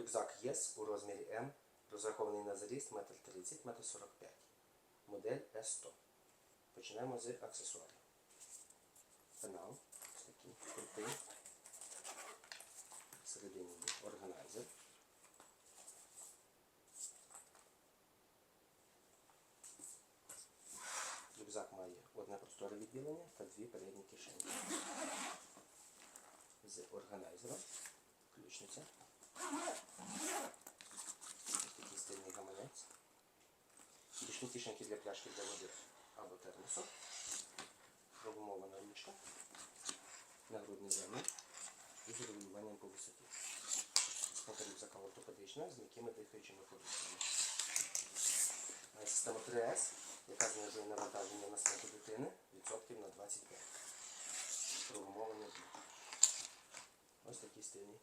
Рюкзак ЄС у розмірі М, розрахований на заріст 1,30 м, 1,45 м. Модель С100. Починаємо з аксесуарів. Пенал. Ось такий крутий. Всередині органайзер. Рюкзак має одне просторе відділення та дві передні кишені. З органайзером. Ключниця. Ось такий стильний гаманець. Бічні кишеньки для пляшки для води або термосу. Прогумована ручка. Нагрудний ремень і з регулюванням по висоті. Рюкзака ортопедична з м'якими дихаючими подушками. Е, Система 3С, яка знижує навантаження на спинку дитини відсотків на 25. Прогумовання. Ось такий стильний